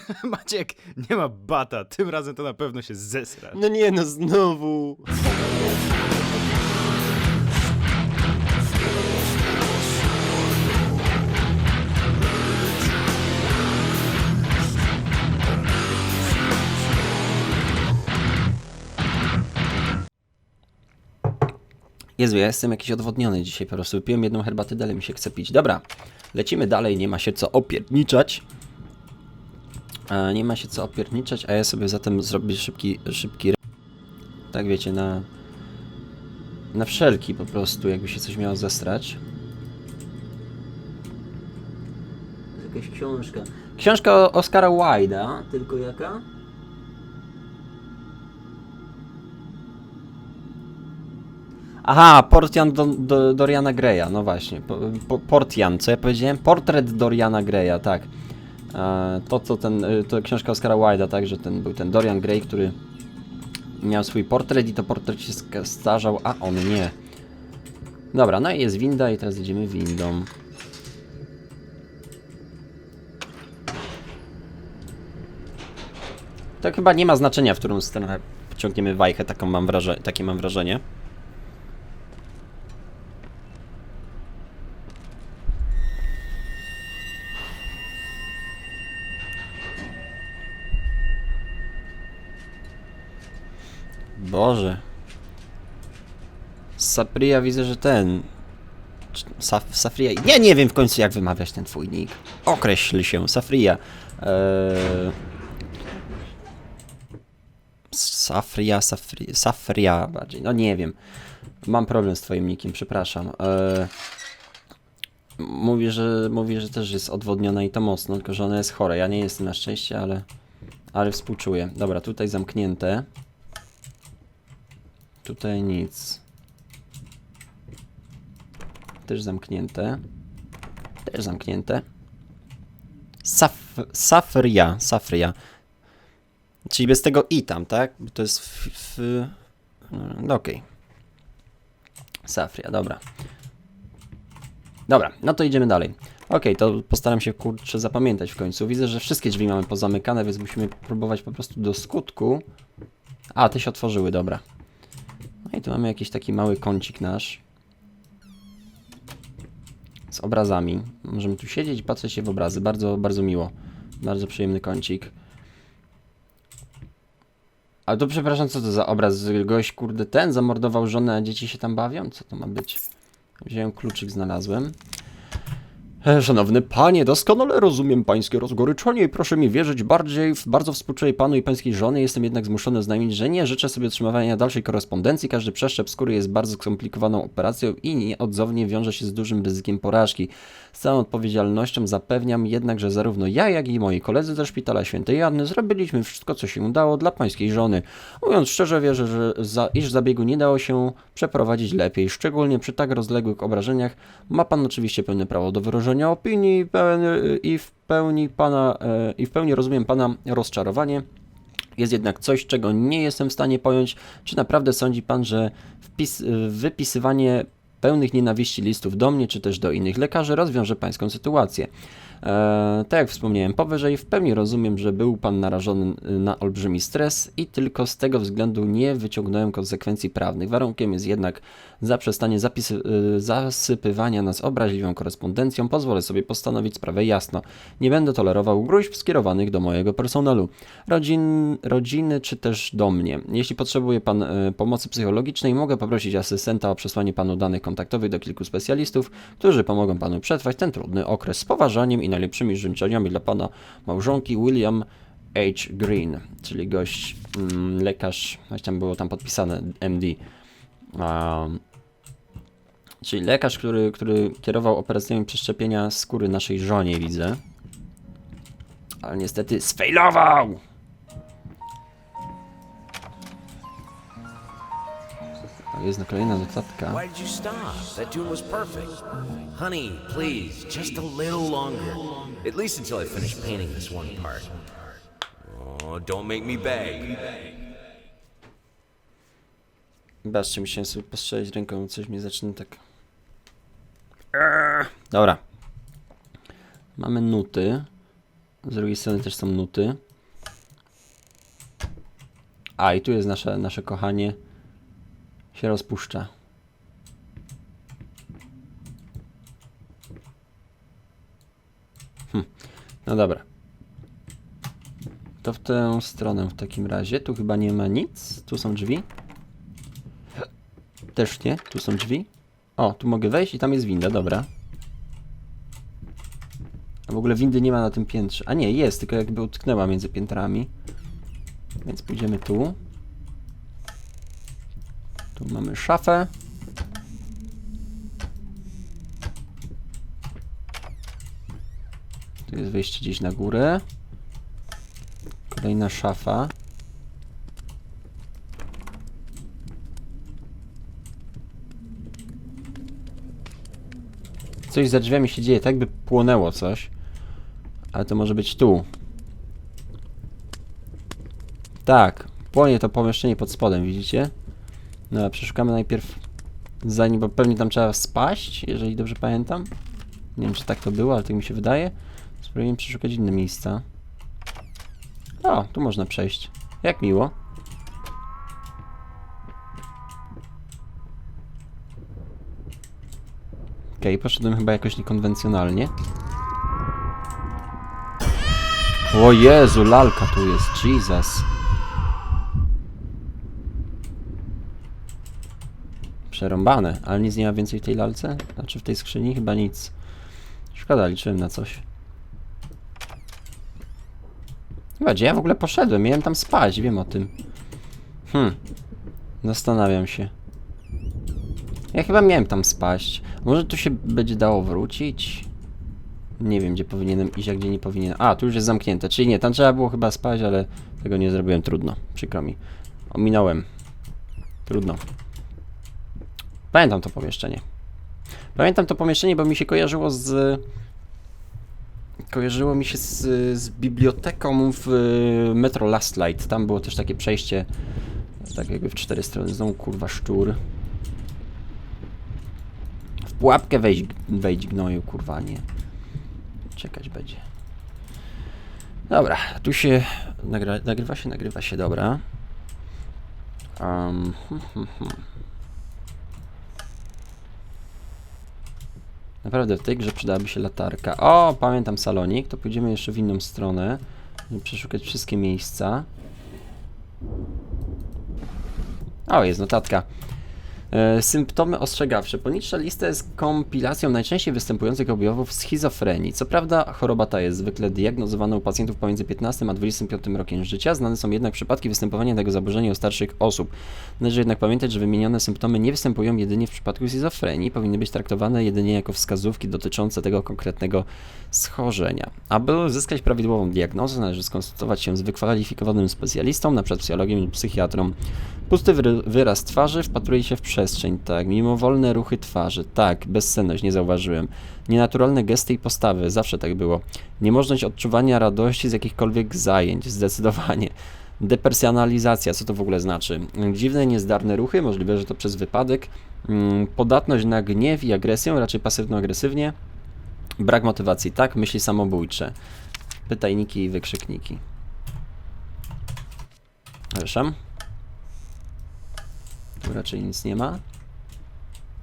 Maciek, nie ma bata, tym razem to na pewno się zesra. No nie no, znowu. Jezu, ja jestem jakiś odwodniony dzisiaj po prostu. Wypiłem jedną herbatę, dalej mi się chce pić. Dobra, lecimy dalej, nie ma się co opierniczać. A, nie ma się co opierniczać, a ja sobie zatem zrobię szybki, szybki tak wiecie, na na wszelki po prostu, jakby się coś miało zestrać. Jakaś książka. Książka Oscara Wilde'a, tylko jaka? Aha, Portian do, do, Doriana Greya, no właśnie. Po, po, Portian, co ja powiedziałem? Portret Doriana Greya, tak. To, co ten, y, to książka Oscara Wilde'a, tak, że ten był ten Dorian Gray, który miał swój portret i to portret się starzał, a on nie. Dobra, no i jest winda i teraz idziemy windą. To chyba nie ma znaczenia, w którą stronę pociągniemy wajchę, taką mam wraże- takie mam wrażenie. Boże. Sapria widzę, że ten. Saf, Safria. Ja nie wiem w końcu jak wymawiać ten twój nick. Określ się, Safria. Eee... Safria, Safria, Safria bardziej. No nie wiem. Mam problem z twoim nickiem, przepraszam. Eee... Mówi, że, mówi, że też jest odwodniona i to mocno, tylko że ona jest chora. Ja nie jestem na szczęście, ale, ale współczuję. Dobra, tutaj zamknięte. Tutaj nic. Też zamknięte. Też zamknięte. Saf Safria, Safria. Czyli bez tego i tam, tak? Bo to jest w... w... No okej. Safria, dobra. Dobra, no to idziemy dalej. Okej, to postaram się kurczę zapamiętać w końcu. Widzę, że wszystkie drzwi mamy pozamykane, więc musimy próbować po prostu do skutku. A, te się otworzyły, dobra. No i tu mamy jakiś taki mały kącik nasz. Z obrazami. Możemy tu siedzieć i patrzeć się w obrazy. Bardzo, bardzo miło. Bardzo przyjemny kącik. Ale to przepraszam, co to za obraz? Gość, kurde, ten zamordował żonę, a dzieci się tam bawią? Co to ma być? Wziąłem kluczyk, znalazłem. E, Szanowny panie, doskonale rozumiem pańskie rozgoryczenie i proszę mi wierzyć bardziej, bardzo współczuję panu i pańskiej żony, jestem jednak zmuszony oznajmić, że nie życzę sobie otrzymywania dalszej korespondencji, każdy przeszczep skóry jest bardzo skomplikowaną operacją i nieodzownie wiąże się z dużym ryzykiem porażki. Z całą odpowiedzialnością zapewniam jednak, że zarówno ja, jak i moi koledzy ze Szpitala Świętej Janny zrobiliśmy wszystko, co się udało dla pańskiej żony. Mówiąc szczerze, wierzę, że za, iż zabiegu nie dało się przeprowadzić lepiej, szczególnie przy tak rozległych obrażeniach. Ma pan oczywiście pełne prawo do wyrażenia opinii i pełen, i w pełni pana e, i w pełni rozumiem pana rozczarowanie. Jest jednak coś, czego nie jestem w stanie pojąć. Czy naprawdę sądzi pan, że wpis, wypisywanie pełnych nienawiści listów do mnie, czy też do innych lekarzy rozwiąże pańską sytuację? E, tak jak wspomniałem powyżej, w pełni rozumiem, że był pan narażony na olbrzymi stres i tylko z tego względu nie wyciągnąłem konsekwencji prawnych. Warunkiem jest jednak zaprzestanie zapisy, y, zasypywania nas obraźliwą korespondencją. Pozwolę sobie postanowić sprawę jasno. Nie będę tolerował gruźb skierowanych do mojego personelu, rodzin, rodziny czy też do mnie. Jeśli potrzebuje pan y, pomocy psychologicznej, mogę poprosić asystenta o przesłanie panu danych kontaktowych do kilku specjalistów, którzy pomogą panu przetrwać ten trudny okres z poważaniem i najlepszymi życzeniami dla pana małżonki William H. Green, czyli gość, mm, lekarz, tam było tam podpisane, MD. Um, czyli lekarz, który, który kierował operacjami przeszczepienia skóry naszej żonie, widzę. Ale niestety sfejlował! Jest na kolejna notatka. Why did you stop? That tune was perfect. Honey, please, just a little longer. At least until I finish painting this one part. Oh, don't make me beg. Zobaczcie, musiałem sobie postrzelić ręką, coś mnie zaczyna tak... Eee. Dobra. Mamy nuty. Z drugiej strony też są nuty. A, i tu jest nasze, nasze kochanie. Się rozpuszcza. Hm. No dobra. To w tę stronę w takim razie. Tu chyba nie ma nic. Tu są drzwi. Też nie. Tu są drzwi. O, tu mogę wejść i tam jest winda, dobra. A w ogóle windy nie ma na tym piętrze. A nie, jest, tylko jakby utknęła między piętrami. Więc pójdziemy tu. Tu mamy szafę. Tu jest wejście gdzieś na górę. Kolejna szafa. Coś za drzwiami się dzieje, tak by płonęło coś. Ale to może być tu. Tak, płonie to pomieszczenie pod spodem, widzicie? No, przeszukamy najpierw zanim, bo pewnie tam trzeba spaść, jeżeli dobrze pamiętam. Nie wiem, czy tak to było, ale tak mi się wydaje. Spróbujemy przeszukać inne miejsca. O, tu można przejść. Jak miło. Okej, poszedłem chyba jakoś niekonwencjonalnie. O Jezu, lalka tu jest, Jesus. Przerąbane, ale nic nie ma więcej w tej lalce? Znaczy w tej skrzyni? Chyba nic. Szkoda, liczyłem na coś. Chyba, gdzie ja w ogóle poszedłem? Miałem tam spać, wiem o tym. Hmm. Zastanawiam się. Ja chyba miałem tam spaść. Może tu się będzie dało wrócić? Nie wiem, gdzie powinienem iść, a gdzie nie powinienem. A, tu już jest zamknięte, czyli nie, tam trzeba było chyba spać, ale tego nie zrobiłem, trudno, przykro mi. Ominąłem. Trudno. Pamiętam to pomieszczenie. Pamiętam to pomieszczenie, bo mi się kojarzyło z... Kojarzyło mi się z, z biblioteką w y, Metro Last Light. Tam było też takie przejście, tak jakby w cztery strony. Znowu kurwa szczur. W pułapkę wejdź, wejdź gnoju, kurwa, nie. Czekać będzie. Dobra, tu się nagrywa się, nagrywa się, dobra. Um, hmm, hmm, hmm. Naprawdę w tej grze przydałaby się latarka. O, pamiętam salonik, to pójdziemy jeszcze w inną stronę. żeby Przeszukać wszystkie miejsca. O, jest notatka. E, Symptomy ostrzegawcze. Poniższa lista jest kompilacją najczęściej występujących objawów schizofrenii. Co prawda, choroba ta jest zwykle diagnozowana u pacjentów pomiędzy 15 a 25 rokiem życia. Znane są jednak przypadki występowania tego zaburzenia u starszych osób. Należy jednak pamiętać, że wymienione symptomy nie występują jedynie w przypadku schizofrenii, powinny być traktowane jedynie jako wskazówki dotyczące tego konkretnego schorzenia. Aby uzyskać prawidłową diagnozę, należy skonsultować się z wykwalifikowanym specjalistą, np. psychologiem lub psychiatrą. Pusty wyraz twarzy wpatruje się w przestrzeń, tak. Mimowolne ruchy twarzy, tak. Bezsenność, nie zauważyłem. Nienaturalne gesty i postawy, zawsze tak było. Niemożność odczuwania radości z jakichkolwiek zajęć, zdecydowanie. Depersonalizacja, co to w ogóle znaczy? Dziwne, niezdarne ruchy, możliwe, że to przez wypadek. Mm, Podatność na gniew i agresję, raczej pasywno-agresywnie. Brak motywacji, tak? Myśli samobójcze. Pytajniki i wykrzykniki. Ryszam. Tu raczej nic nie ma.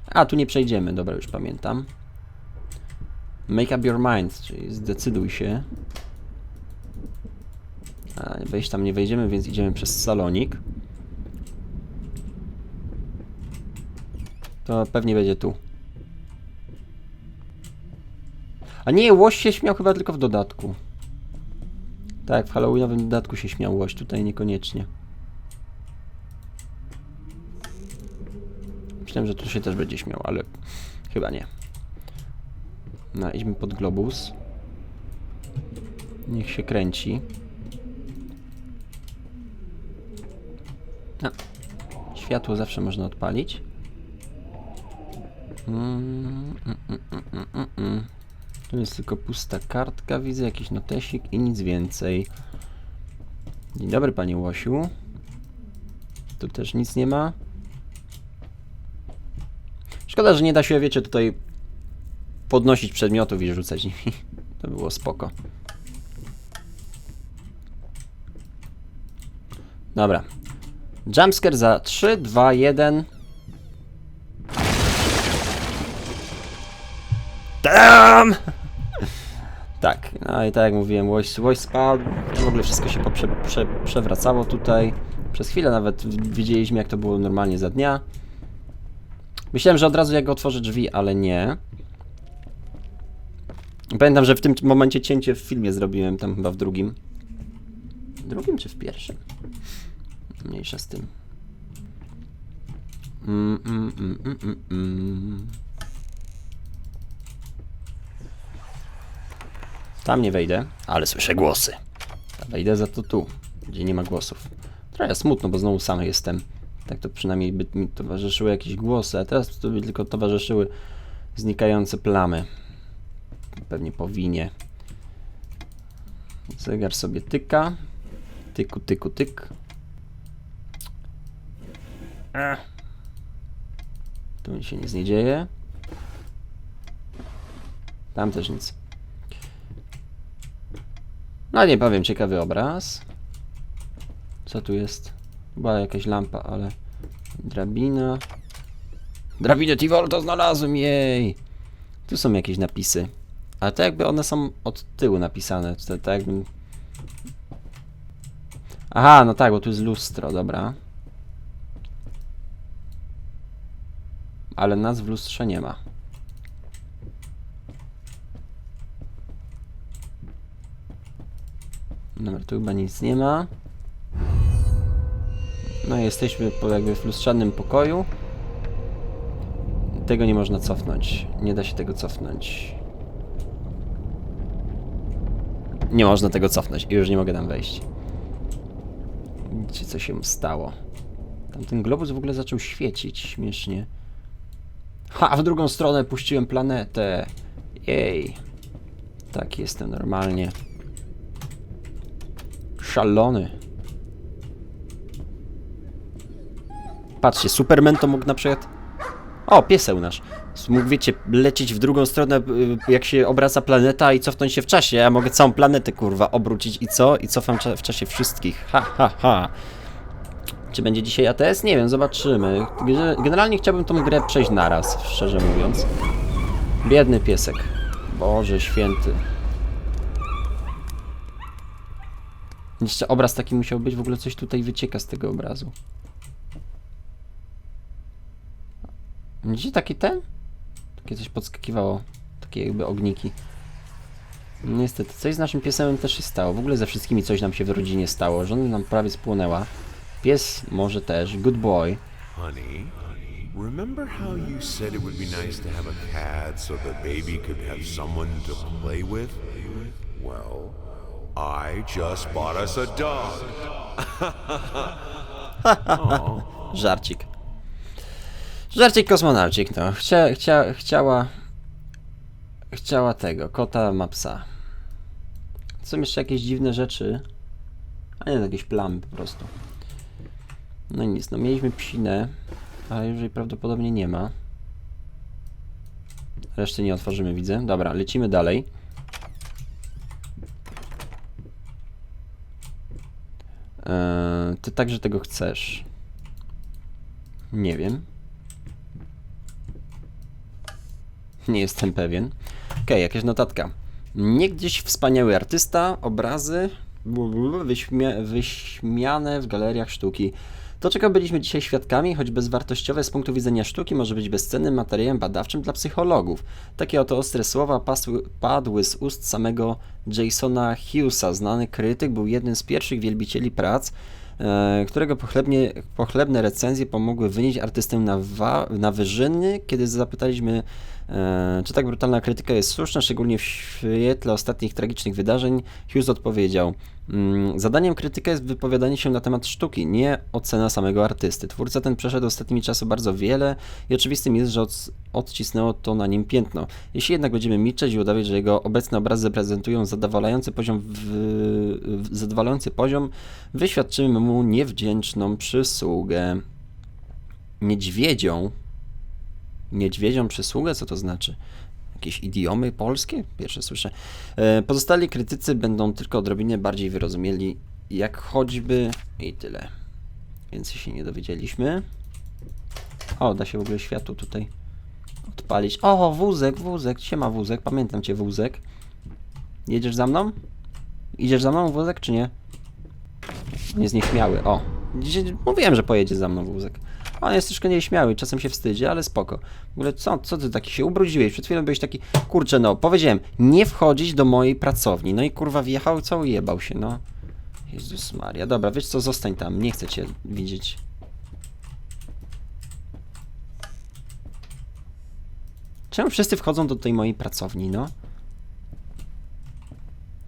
A, tu nie przejdziemy, dobra, już pamiętam. Make up your mind, czyli zdecyduj się. A, wejść tam nie wejdziemy, więc idziemy przez salonik. To pewnie będzie tu. A nie, łoś się śmiał chyba tylko w dodatku. Tak, w Halloweenowym dodatku się śmiał łoś, tutaj niekoniecznie. Myślałem, że tu się też będzie śmiał, ale chyba nie. No, idźmy pod globus. Niech się kręci. No. Światło zawsze można odpalić. Mm, mm, mm, mm, mm, mm, mm. Tu jest tylko pusta kartka, widzę jakiś notesik i nic więcej. Dzień dobry, panie Łosiu. Tu też nic nie ma. Szkoda, że nie da się, wiecie, tutaj podnosić przedmiotów i rzucać nimi. To było spoko. Dobra. Jumpscare za 3, 2, 1. Tam! Tak, no i tak jak mówiłem, łoś spadł, w ogóle wszystko się poprze, prze, przewracało tutaj. Przez chwilę nawet widzieliśmy jak to było normalnie za dnia. Myślałem, że od razu jak otworzę drzwi, ale nie. Pamiętam, że w tym momencie cięcie w filmie zrobiłem, tam chyba w drugim. Drugim czy w pierwszym? Mniejsza z tym. Mm, mm, mm, mm, mm, mm. Tam nie wejdę, ale słyszę głosy. Wejdę za to tu, gdzie nie ma głosów. Trochę smutno, bo znowu sam jestem. Tak to przynajmniej by mi towarzyszyły jakieś głosy, a teraz to by tylko towarzyszyły znikające plamy. Pewnie powinie. Zegar sobie tyka. Tyku, tyku, tyk. Ech. Tu mi się nic nie dzieje. Tam też nic. No nie powiem, ciekawy obraz. Co tu jest? Chyba jakaś lampa, ale... Drabina... Drabinę Tivolta znalazłem, jej! Tu są jakieś napisy. Ale to jakby one są od tyłu napisane. To, to jakbym... Aha, no tak, bo tu jest lustro, dobra. Ale nas w lustrze nie ma. Dobra, tu chyba nic nie ma. No jesteśmy po jakby w lustrzanym pokoju. Tego nie można cofnąć. Nie da się tego cofnąć. Nie można tego cofnąć i już nie mogę tam wejść. Widzicie co się stało. Tamten globus w ogóle zaczął świecić śmiesznie. Ha, w drugą stronę puściłem planetę. Jej. Tak jestem normalnie. Szalony. Patrzcie, Superman to mógł na przykład... O, pieseł nasz. Mógł, wiecie, lecieć w drugą stronę, y, jak się obraca planeta i cofnąć się w czasie. Ja mogę całą planetę, kurwa, obrócić i co? I cofam w czasie wszystkich. Ha, ha, ha. Czy będzie dzisiaj ATS? Nie wiem, zobaczymy. Ge- Generalnie chciałbym tą grę przejść naraz, szczerze mówiąc. Biedny piesek. Boże święty. Jeszcze obraz taki musiał być, w ogóle coś tutaj wycieka z tego obrazu. Widzicie taki ten? Takie coś podskakiwało. Takie jakby ogniki. Niestety, coś z naszym piesem też się stało. W ogóle ze wszystkimi coś nam się w rodzinie stało. Żona nam prawie spłonęła. Pies może też. Good boy. Honey, remember how you said it would be nice to have a cat so the baby could have someone to play with? Well, I just bought us a dog. Żarcik. Żarcik kosmonaucik, no. Chcia, chcia, chciała... Chciała tego. Kota ma psa. Są jeszcze jakieś dziwne rzeczy. A nie, jakieś plamy po prostu. No nic, no mieliśmy psinę, ale już jej prawdopodobnie nie ma. Reszty nie otworzymy, widzę. Dobra, lecimy dalej. Eee, ty także tego chcesz. Nie wiem. Nie jestem pewien. Okej, jakaś notatka. Niegdyś wspaniały artysta, obrazy wyśmia wyśmiane w galeriach sztuki. To, czego byliśmy dzisiaj świadkami, choć bezwartościowe z punktu widzenia sztuki, może być bezcennym materiałem badawczym dla psychologów. Takie oto ostre słowa pasły, padły z ust samego Jasona Hughesa. Znany krytyk był jednym z pierwszych wielbicieli prac, e, którego pochlebnie, pochlebne recenzje pomogły wynieść artystę na, na wyżyny, kiedy zapytaliśmy, czy tak brutalna krytyka jest słuszna, szczególnie w świetle ostatnich tragicznych wydarzeń, Hughes odpowiedział, "Mm, zadaniem krytyka jest wypowiadanie się na temat sztuki, nie ocena samego artysty. Twórca ten przeszedł ostatnimi czasy bardzo wiele i oczywistym jest, że od, odcisnęło to na nim piętno. Jeśli jednak będziemy milczeć i udawać, że jego obecne obrazy prezentują zadowalający poziom, w, zadowalający poziom, wyświadczymy mu niewdzięczną przysługę. Niedźwiedzią niedźwiedzią przysługę? Co to znaczy? Jakieś idiomy polskie? Pierwsze słyszę. E, Pozostali krytycy będą tylko odrobinę bardziej wyrozumieli, jak choćby i tyle. Więcej się nie dowiedzieliśmy. O, da się w ogóle światło tutaj odpalić. O, wózek, wózek, siema wózek, pamiętam cię wózek. Jedziesz za mną? Idziesz za mną wózek, czy nie? On jest nieśmiały, o. Mówiłem, że pojedzie za mną wózek. On jest troszkę nieśmiały, czasem się wstydzi, ale spoko. W ogóle co, co ty taki się ubrudziłeś? Przed chwilą byłeś taki, kurczę no, powiedziałem, nie wchodzić do mojej pracowni. No i kurwa wjechał, co ujebał się, no. Jezus Maria, dobra, wiesz co, zostań tam, nie chcę cię widzieć. Czemu wszyscy wchodzą do tej mojej pracowni, no?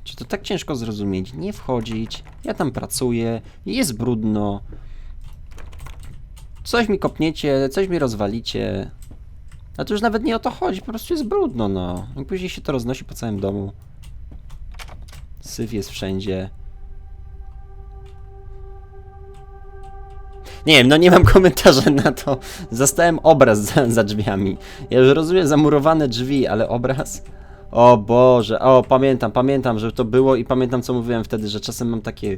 Czy to tak ciężko zrozumieć? Nie wchodzić, ja tam pracuję, jest brudno. Coś mi kopniecie, coś mi rozwalicie. A to już nawet nie o to chodzi, po prostu jest brudno, no. I później się to roznosi po całym domu. Syf jest wszędzie. Nie wiem, no nie mam komentarza na to. Zastałem obraz za, za drzwiami. Ja już rozumiem zamurowane drzwi, ale obraz. O Boże, o pamiętam, pamiętam, że to było i pamiętam co mówiłem wtedy, że czasem mam takie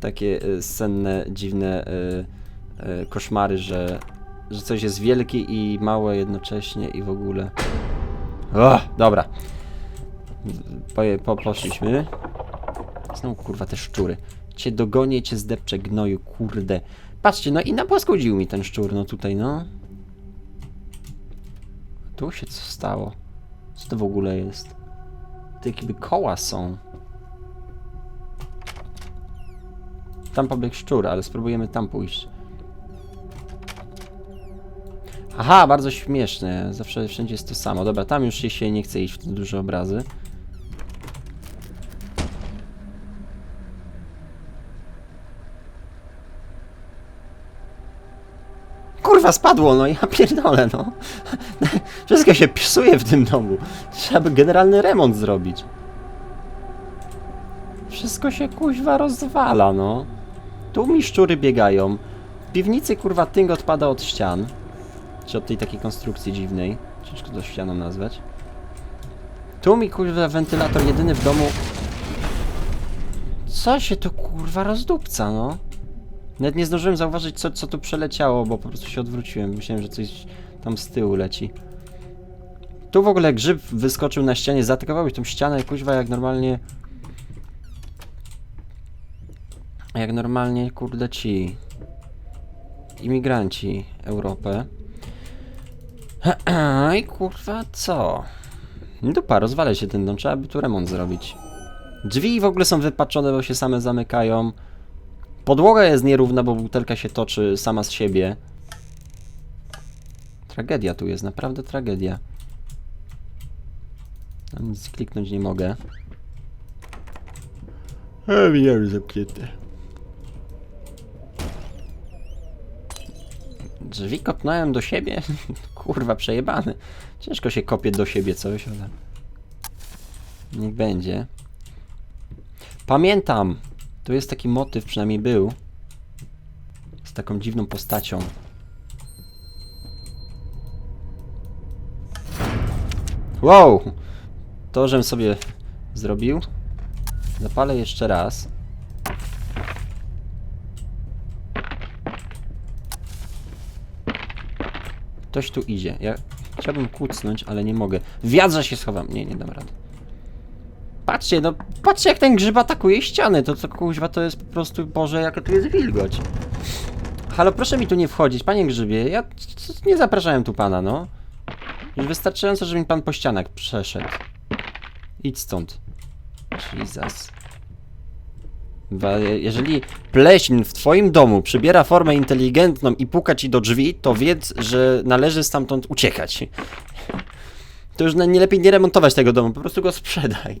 takie y, senne, dziwne y, koszmary, że, że coś jest wielkie i małe jednocześnie i w ogóle. O, dobra. Po, po, poszliśmy. Znowu kurwa te szczury. Cię dogonię, cię zdepczę gnoju, kurde. Patrzcie, no i napłaskodził mi ten szczur, no tutaj, no. Tu się co stało? Co to w ogóle jest? To jakby koła są. Tam pobiegł szczur, ale spróbujemy tam pójść. Aha, bardzo śmieszne. Zawsze wszędzie jest to samo. Dobra, tam już się nie chce iść w te duże obrazy. Kurwa, spadło, no ja pierdolę, no. Wszystko się psuje w tym domu. Trzeba by generalny remont zrobić. Wszystko się kuźwa rozwala, no. Tu mi szczury biegają. W piwnicy kurwa tynk odpada od ścian. Czy od tej takiej konstrukcji dziwnej. Ciężko to ścianą nazwać. Tu mi kurwa wentylator jedyny w domu. Co się tu kurwa rozdupca, no? Nawet nie zdążyłem zauważyć co, co tu przeleciało, bo po prostu się odwróciłem. Myślałem, że coś tam z tyłu leci. Tu w ogóle grzyb wyskoczył na ścianie, zaatakował tą ścianę kuźwa jak normalnie jak normalnie, kurde, ci imigranci Europę. I kurwa, co? Dupa, rozwala się ten dom, trzeba by tu remont zrobić. Drzwi w ogóle są wypaczone, bo się same zamykają. Podłoga jest nierówna, bo butelka się toczy sama z siebie. Tragedia tu jest, naprawdę tragedia. Tam nic kliknąć nie mogę. A, widziałem zamknięte. Drzwi kopnąłem do siebie? Kurwa, przejebany. Ciężko się kopie do siebie coś, ale... Niech będzie. Pamiętam! Tu jest taki motyw, przynajmniej był. Z taką dziwną postacią. Wow! To, żem sobie zrobił. Zapalę jeszcze raz. Ktoś tu idzie. Ja chciałbym kucnąć, ale nie mogę. W wiadrze się schowam. Nie, nie dam rady. Patrzcie, no patrzcie jak ten grzyb atakuje ściany. To co kuźwa to jest po prostu, Boże, jaka tu jest wilgoć. Halo, proszę mi tu nie wchodzić, panie grzybie. Ja nie zapraszałem tu pana, no. Już wystarczająco, żeby mi pan po ścianach przeszedł. Idź stąd. Jesus. Jeżeli pleśń w twoim domu przybiera formę inteligentną i puka ci do drzwi, to wiedz, że należy stamtąd uciekać. To już nie lepiej nie remontować tego domu, po prostu go sprzedaj.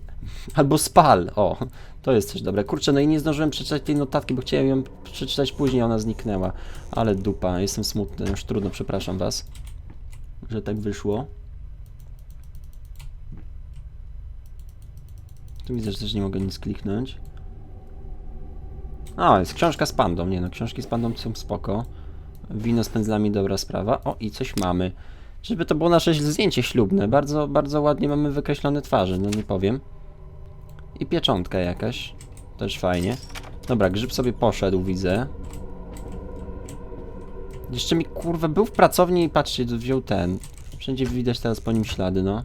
Albo spal, o. To jest też dobre. Kurczę, no i nie zdążyłem przeczytać tej notatki, bo chciałem ją przeczytać później, ona zniknęła. Ale dupa, jestem smutny, już trudno, przepraszam was, że tak wyszło. Tu widzę, że też nie mogę nic kliknąć. O, jest książka z pandą. Nie no, książki z pandą są spoko. Wino z pędzlami, dobra sprawa. O, i coś mamy. Żeby to było nasze zdjęcie ślubne. Bardzo, bardzo ładnie mamy wykreślone twarze, no nie powiem. I pieczątka jakaś. Też fajnie. Dobra, grzyb sobie poszedł, widzę. Jeszcze mi kurwa był w pracowni i patrzcie, wziął ten. Wszędzie widać teraz po nim ślady, no.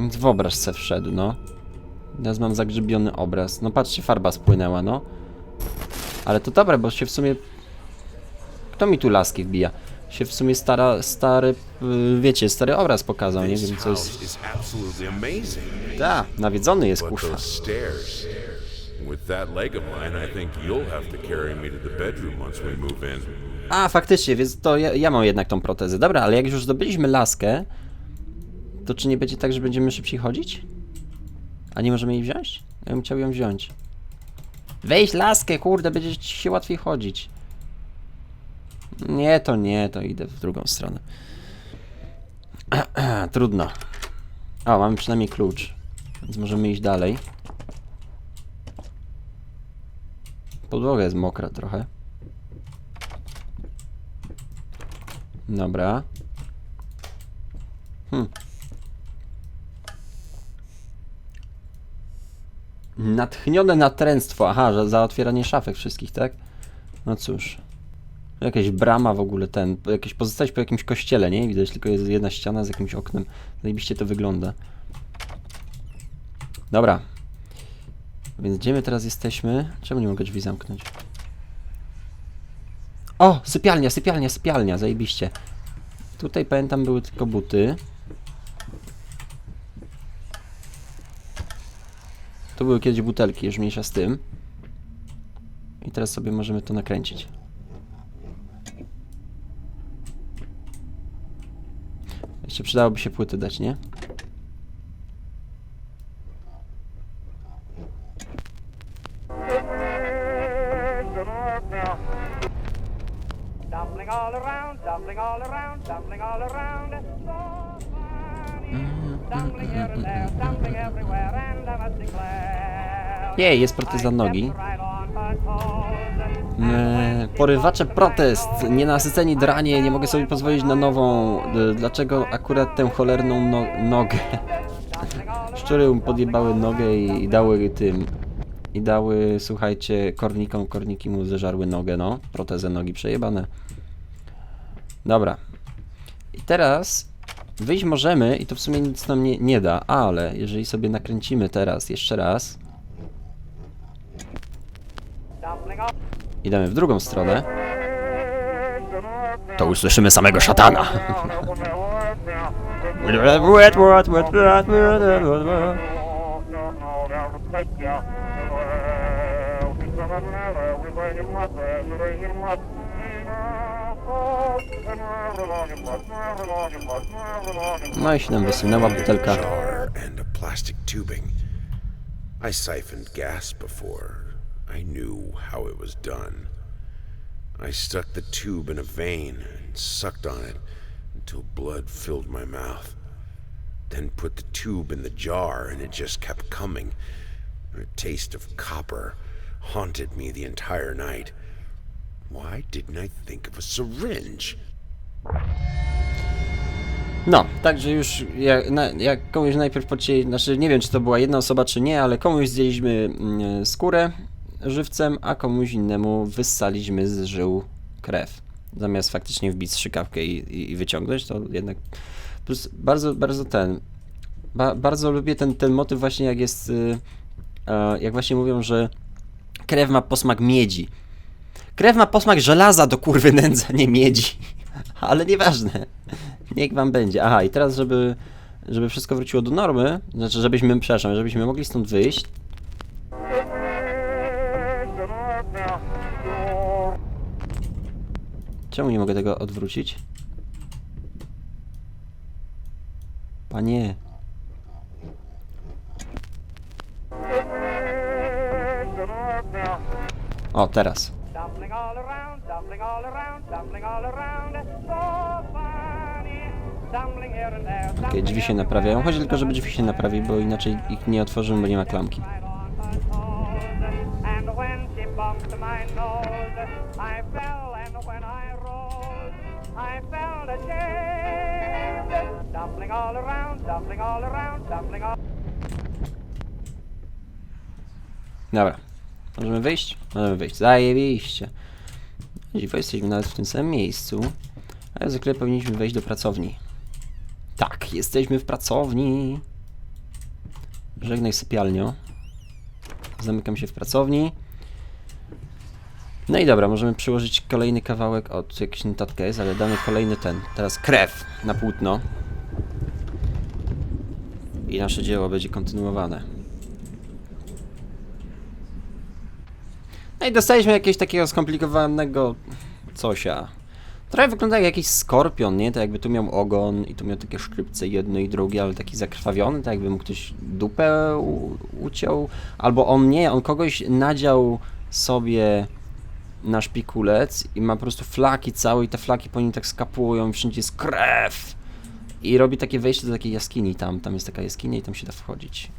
Więc wyobraź se wszedł, no. Teraz mam zagrzybiony obraz. No patrzcie, farba spłynęła, no. Ale to dobre, bo się w sumie... Kto mi tu laski wbija? Się w sumie stara, stary, y, wiecie, stary obraz pokazał, nie wiem co jest... Da, nawiedzony jest, kurwa. A, faktycznie, więc to ja, ja mam jednak tą protezę. Dobra, ale jak już zdobyliśmy laskę, to czy nie będzie tak, że będziemy szybciej chodzić? A nie możemy jej wziąć? Ja bym chciał ją wziąć. Weź laskę, kurde, będzie ci się łatwiej chodzić. Nie, to nie, to idę w drugą stronę. Trudno. O, mamy przynajmniej klucz, więc możemy iść dalej. Podłoga jest mokra trochę. Dobra. Hm. Natchnione natręctwo. Aha, że za otwieranie szafek wszystkich, tak? No cóż. Jakaś brama w ogóle, ten. Jakieś pozostać po jakimś kościele, nie? Widać tylko jest jedna ściana z jakimś oknem. Zajebiście to wygląda. Dobra. Więc gdzie my teraz jesteśmy? Czemu nie mogę drzwi zamknąć? O! Sypialnia, sypialnia, sypialnia, zajebiście. Tutaj pamiętam były tylko buty. Tu były kiedyś butelki, już mniejsza z tym. I teraz sobie możemy to nakręcić. Jeszcze przydałoby się płyty dać, nie? Dumpling all around, dumpling all around, dumpling all around. Jej, jest proteza I nogi. stepped right on her toes. Eee, porywacze protest, nienasyceni dranie, nie mogę sobie pozwolić na nową. Dlaczego akurat tę cholerną no nogę? Szczury mu podjebały nogę i, i dały tym. I dały, słuchajcie, kornikom, korniki mu zeżarły nogę, no. Protezę nogi przejebane. Dobra. I teraz wyjść możemy i to w sumie nic nam nie, nie da, ale jeżeli sobie nakręcimy teraz jeszcze raz i damy w drugą stronę, to usłyszymy samego szatana. No i się nam wysunęła butelka. and a plastic tubing. I siphoned gas before. I knew how it was done. I stuck the tube in a vein and sucked on it until blood filled my mouth. Then put the tube in the jar and it just kept coming. The taste of copper haunted me the entire night. Why didn't I think of a syringe? No, także już jak, na, jak komuś najpierw podcięli, znaczy nie wiem czy to była jedna osoba czy nie, ale komuś zdjęliśmy mm, skórę żywcem, a komuś innemu wyssaliśmy z żył krew. Zamiast faktycznie wbić strzykawkę i, i, i wyciągnąć, to jednak plus bardzo, bardzo ten, ba, bardzo lubię ten, ten motyw właśnie jak jest, y, jak właśnie mówią, że krew ma posmak miedzi. Krew ma posmak żelaza do kurwy nędza, nie miedzi. Ale nieważne. Niech wam będzie. Aha, i teraz, żeby, żeby wszystko wróciło do normy, znaczy, żebyśmy, przepraszam, żebyśmy mogli stąd wyjść. Czemu nie mogę tego odwrócić? Panie. O, teraz. Dumpling all around, dumpling all around, dumpling all around. So funny. Dumpling here and there, Okej, dumpling drzwi się naprawiają. Chodzi tylko, żeby drzwi się naprawiły, bo inaczej ich nie otworzymy, bo nie ma klamki. Dobra. Możemy wyjść? Możemy wyjść. Zajebiście. Dziwo, jesteśmy nawet w tym samym miejscu. A jak zwykle powinniśmy wejść do pracowni. Tak, jesteśmy w pracowni. Żegnaj sypialnio. Zamykam się w pracowni. No i dobra, możemy przyłożyć kolejny kawałek. O, tu jakaś notatka jest, ale damy kolejny ten. Teraz krew na płótno. I nasze dzieło będzie kontynuowane. No i dostaliśmy jakiegoś takiego skomplikowanego cosia. Trochę wygląda jak jakiś skorpion, nie? Tak jakby tu miał ogon i tu miał takie szczypce jedno i drugie, ale taki zakrwawiony, tak jakby mu ktoś dupę uciął. Albo on nie, on kogoś nadział sobie na szpikulec i ma po prostu flaki całe i te flaki po nim tak skapują wszędzie jest krew. I robi takie wejście do takiej jaskini tam, tam jest taka jaskinia i tam się da wchodzić.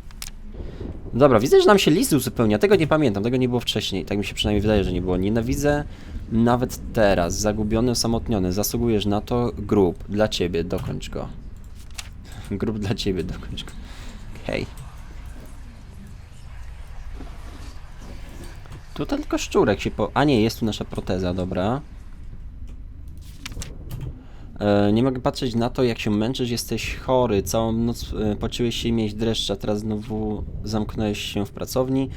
Dobra, widzę, że nam się list uzupełnia. Tego nie pamiętam, tego nie było wcześniej. Tak mi się przynajmniej wydaje, że nie było. Nienawidzę nawet teraz. Zagubiony, osamotniony. Zasługujesz na to. Grób dla ciebie, dokończ go. Grób dla ciebie, dokończ go. Hej. Tutaj tylko szczurek się po... A nie, jest tu nasza proteza, dobra. E, nie mogę patrzeć na to, jak się męczysz, jesteś chory, całą noc e, pociłeś się i miałeś dreszcze, a teraz znowu zamknąłeś się w pracowni,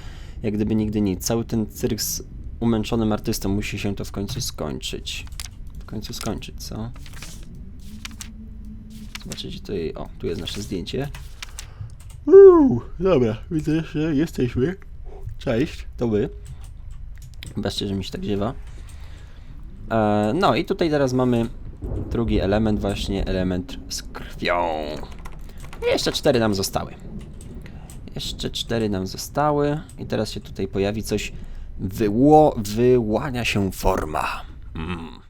jak gdyby nigdy nic. Cały ten cyrk z umęczonym artystą musi się to w końcu skończyć. W końcu skończyć, co? Zobaczycie tutaj, o, tu jest nasze zdjęcie. Uuu, dobra, widzę, że jesteśmy. Cześć, to wy. Zobaczcie, że mi się tak ziewa. E, no i tutaj teraz mamy drugi element, właśnie element z krwią. Jeszcze cztery nam zostały. Jeszcze cztery nam zostały. I teraz się tutaj pojawi coś. Wyło, wyłania się forma. Mm.